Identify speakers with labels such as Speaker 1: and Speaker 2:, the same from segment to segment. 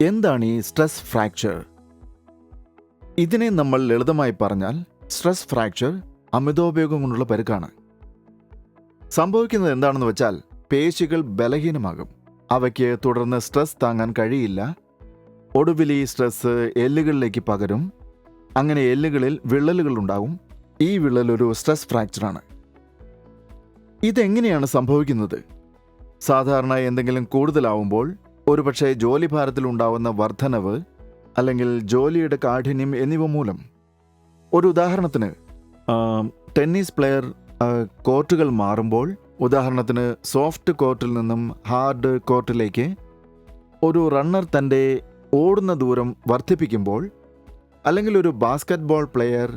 Speaker 1: എന്താണ് ഈ stress fracture? ഇതിനെ നമ്മൾ ലളിതമായി പറഞ്ഞാൽ സ്ട്രെസ് ഫ്രാക്ചർ അമിതോപയോഗം കൊണ്ടുള്ള പരുക്കാണ്. സംഭവിക്കുന്നത് എന്താണെന്ന് വെച്ചാൽ പേശികൾ ബലഹീനമാകും. അവയ്ക്ക് തുടർന്ന് സ്ട്രെസ് താങ്ങാൻ കഴിയില്ല. ഒടുവിൽ ഈ സ്ട്രെസ് എല്ലുകളിലേക്ക് പകരും. അങ്ങനെ എല്ലുകളിൽ വിള്ളലുകൾ ഉണ്ടാവും. ഈ വിള്ളൽ ഒരു സ്ട്രെസ് ഫ്രാക്ചറാണ്. ഇതെങ്ങനെയാണ് സംഭവിക്കുന്നത്? സാധാരണ എന്തെങ്കിലും കൂടുതലാവുമ്പോൾ ഒരുപക്ഷെ ജോലിഭാരത്തിൽ ഉണ്ടാവുന്ന വർധനവ് അല്ലെങ്കിൽ ജോലിയുടെ കാഠിന്യം എന്നിവ മൂലം. ഒരു ഉദാഹരണത്തിന് ടെന്നീസ് പ്ലെയർ കോർട്ടുകൾ മാറുമ്പോൾ ഉദാഹരണത്തിന് സോഫ്റ്റ് കോർട്ടിൽ നിന്നും ഹാർഡ് കോർട്ടിലേക്ക് ഒരു റണ്ണർ തന്റെ ഓടുന്ന ദൂരം വർദ്ധിപ്പിക്കുമ്പോൾ അല്ലെങ്കിൽ ഒരു ബാസ്കറ്റ് ബോൾ പ്ലെയർ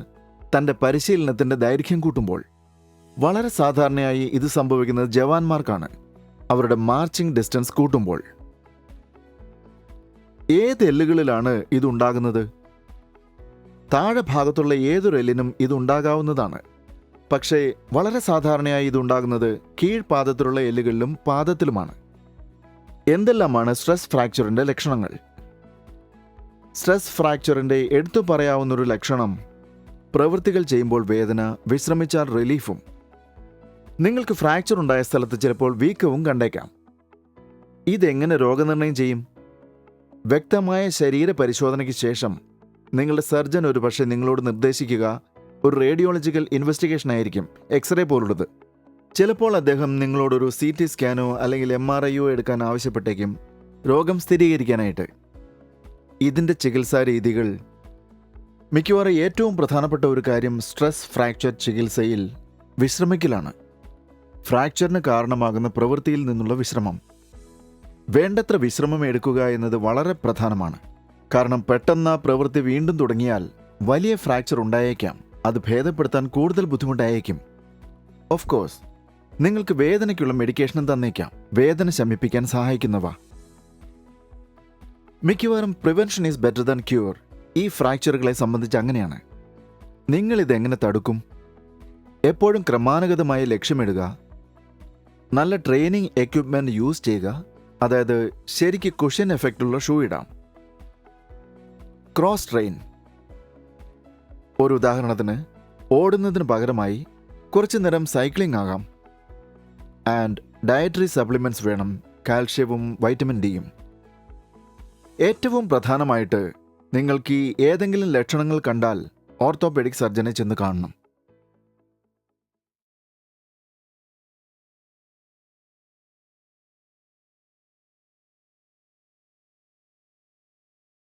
Speaker 1: തന്റെ പരിശീലനത്തിന്റെ ദൈർഘ്യം കൂട്ടുമ്പോൾ വളരെ സാധാരണയായി ഇത് സംഭവിക്കുന്നത് ജവാന്മാർക്കാണ്. അവരുടെ മാർച്ചിങ് ഡിസ്റ്റൻസ് കൂട്ടുമ്പോൾ. ഏത് എല്ലുകളിലാണ് ഇതുണ്ടാകുന്നത്? താഴെ ഭാഗത്തുള്ള ഏതൊരു എല്ലിനും ഇതുണ്ടാകാവുന്നതാണ്. പക്ഷേ വളരെ സാധാരണയായി ഇതുണ്ടാകുന്നത് കീഴ്പാദത്തിലുള്ള എല്ലുകളിലും പാദത്തിലുമാണ്. എന്തെല്ലാമാണ് സ്ട്രെസ് ഫ്രാക്ചറിന്റെ ലക്ഷണങ്ങൾ? സ്ട്രെസ് ഫ്രാക്ചറിന്റെ എടുത്തു പറയാവുന്നൊരു ലക്ഷണം പ്രവൃത്തികൾ ചെയ്യുമ്പോൾ വേദന വിശ്രമിച്ചാൽ റിലീഫും. നിങ്ങൾക്ക് ഫ്രാക്ചർ ഉണ്ടായ സ്ഥലത്ത് ചിലപ്പോൾ വീക്കവും കണ്ടേക്കാം. ഇതെങ്ങനെ രോഗനിർണയം ചെയ്യും? വ്യക്തമായ ശരീര പരിശോധനയ്ക്ക് ശേഷം നിങ്ങളുടെ സർജൻ ഒരുപക്ഷെ നിങ്ങളോട് നിർദ്ദേശിക്കുക ഒരു റേഡിയോളജിക്കൽ ഇൻവെസ്റ്റിഗേഷൻ ആയിരിക്കും എക്സ്റേ പോലുള്ളത്. ചിലപ്പോൾ അദ്ദേഹം നിങ്ങളോടൊരു സി ടി സ്കാനോ അല്ലെങ്കിൽ എം ആർ ഐയോ എടുക്കാൻ ആവശ്യപ്പെട്ടേക്കും രോഗം സ്ഥിരീകരിക്കാനായിട്ട്. ഇതിന്റെ ചികിത്സാ രീതികൾ മിക്കവാറും ഏറ്റവും പ്രധാനപ്പെട്ട ഒരു കാര്യം സ്ട്രെസ് ഫ്രാക്ചർ ചികിത്സയിൽ വിശ്രമിക്കലാണ്. ഫ്രാക്ചറിന് കാരണമാകുന്ന പ്രവൃത്തിയിൽ നിന്നുള്ള വിശ്രമം. വേണ്ടത്ര വിശ്രമം എടുക്കുക എന്നത് വളരെ പ്രധാനമാണ്. കാരണം പെട്ടെന്ന് പ്രവൃത്തി വീണ്ടും തുടങ്ങിയാൽ വലിയ ഫ്രാക്ചർ ഉണ്ടായേക്കാം. അത് ഭേദപ്പെടുത്താൻ കൂടുതൽ ബുദ്ധിമുട്ടായേക്കും. ഓഫ് കോഴ്സ് നിങ്ങൾക്ക് വേദനയ്ക്കുള്ള മെഡിക്കേഷനും തന്നേക്കാം. വേദന ശമിപ്പിക്കാൻ സഹായിക്കുന്നവ. മിക്കവാറും prevention is better than cure ഈ ഫ്രാക്ചറുകളെ സംബന്ധിച്ച് അങ്ങനെയാണ്. നിങ്ങൾ ഇതെങ്ങനെ തടുക്കും? എപ്പോഴും ക്രമാനുഗതമായി ലക്ഷ്യമിടുക. നല്ല ട്രെയിനിങ് എക്യുപ്മെന്റ് യൂസ് ചെയ്യുക. അതായത് ശരിക്ക് കുഷൻ എഫക്റ്റുള്ള ഷൂ ഇടാം. ക്രോസ് ട്രെയിൻ ഒരു ഉദാഹരണത്തിന് ഓടുന്നതിന് പകരമായി കുറച്ചു നേരം സൈക്ലിംഗ് ആകാം. ആൻഡ് ഡയറ്ററി സപ്ലിമെന്റ്സ് വേണം കാൽഷ്യവും വൈറ്റമിൻ ഡിയും ഏറ്റവും പ്രധാനമായിട്ട് നിങ്ങൾക്ക് ഈ ഏതെങ്കിലും ലക്ഷണങ്ങൾ കണ്ടാൽ ഓർത്തോപെഡിക് സർജനെ ചെന്ന് കാണണം.